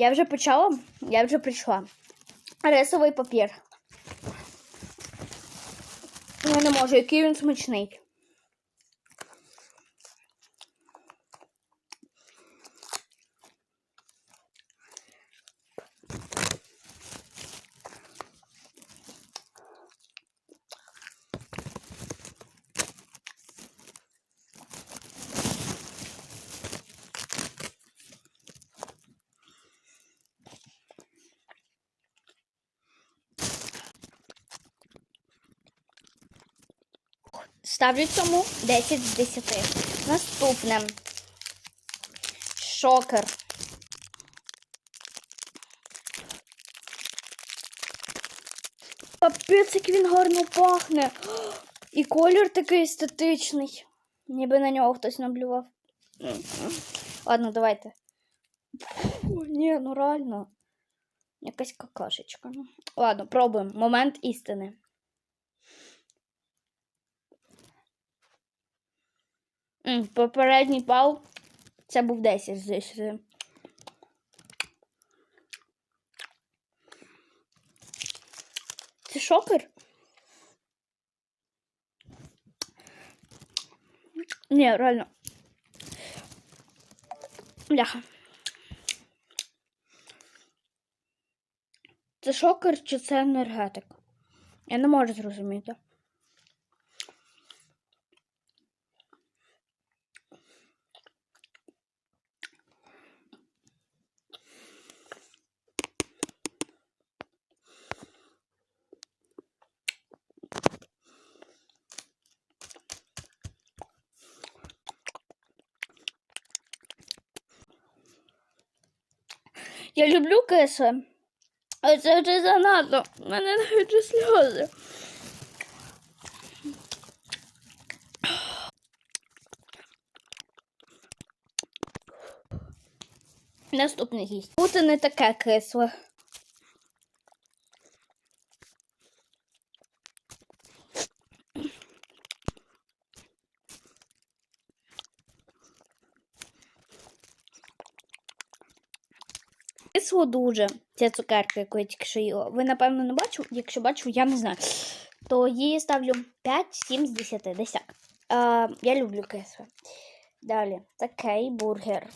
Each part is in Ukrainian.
Я вже почала, я вже прийшла. Рисовий папір. Я не можу, який він смачний. Ставлю цьому 10 з 10. Наступне. Шокер. Капець, як він гарно пахне. І колір такий естетичний. Ніби на нього хтось наблював. Ладно, давайте. Фу, Ні, ну реально. Якась какашечка. ну. Ладно, пробуємо. Момент істини. Попередній бал це був 10 з 10. Це шокер? Ні, реально. Бляха. Це шокер чи це енергетик? Я не можу зрозуміти. Я люблю киси. але це вже занадто. У мене навіть сльози. Наступний гість. Бути не таке кисле. Кисло дуже. Ця цукерка, яку я тільки що їла. Ви, напевно, не бачили? Якщо бачу, я не знаю. То її ставлю 5-7 з 10. Десяк. А, я люблю кисле. Далі. Такий бургер.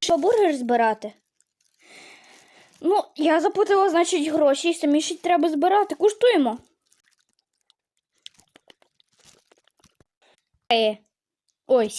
Що бургер збирати? Ну, я заплатила, значить, гроші, і самі ще треба збирати. Куштуємо. Е. Ой,